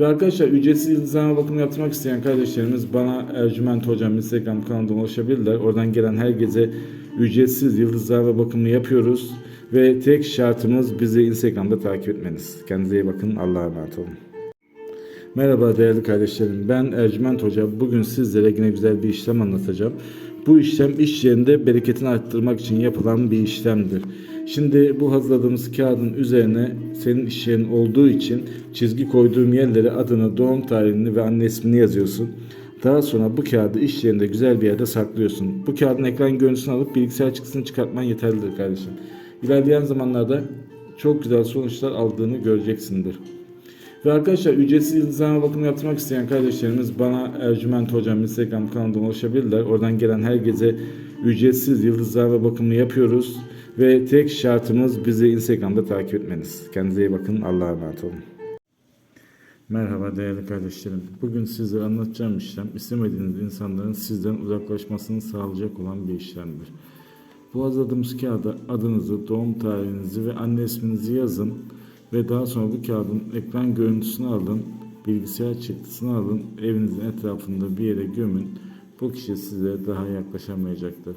Ve arkadaşlar ücretsiz yıldızlama bakımı yaptırmak isteyen kardeşlerimiz bana Ercüment Hocam Instagram kanalından ulaşabilirler. Oradan gelen herkese ücretsiz yıldızlama bakımı yapıyoruz. Ve tek şartımız bizi Instagram'da takip etmeniz. Kendinize iyi bakın. Allah'a emanet olun. Merhaba değerli kardeşlerim. Ben Ercüment Hoca. Bugün sizlere yine güzel bir işlem anlatacağım. Bu işlem iş yerinde bereketini arttırmak için yapılan bir işlemdir. Şimdi bu hazırladığımız kağıdın üzerine senin iş yerin olduğu için çizgi koyduğum yerlere adını, doğum tarihini ve anne ismini yazıyorsun. Daha sonra bu kağıdı iş yerinde güzel bir yerde saklıyorsun. Bu kağıdın ekran görüntüsünü alıp bilgisayar çıktısını çıkartman yeterlidir kardeşim. İlerleyen zamanlarda çok güzel sonuçlar aldığını göreceksindir. Ve arkadaşlar ücretsiz yıldızlama bakımı yaptırmak isteyen kardeşlerimiz bana Ercüment Hocam Instagram kanalından ulaşabilirler. Oradan gelen herkese ücretsiz yıldızlama bakımı yapıyoruz. Ve tek şartımız bizi Instagram'da takip etmeniz. Kendinize iyi bakın. Allah'a emanet olun. Merhaba değerli kardeşlerim. Bugün size anlatacağım işlem istemediğiniz insanların sizden uzaklaşmasını sağlayacak olan bir işlemdir. Bu hazırladığımız kağıda adınızı, doğum tarihinizi ve anne isminizi yazın ve daha sonra bu kağıdın ekran görüntüsünü alın, bilgisayar çıktısını alın, evinizin etrafında bir yere gömün. Bu kişi size daha yaklaşamayacaktır.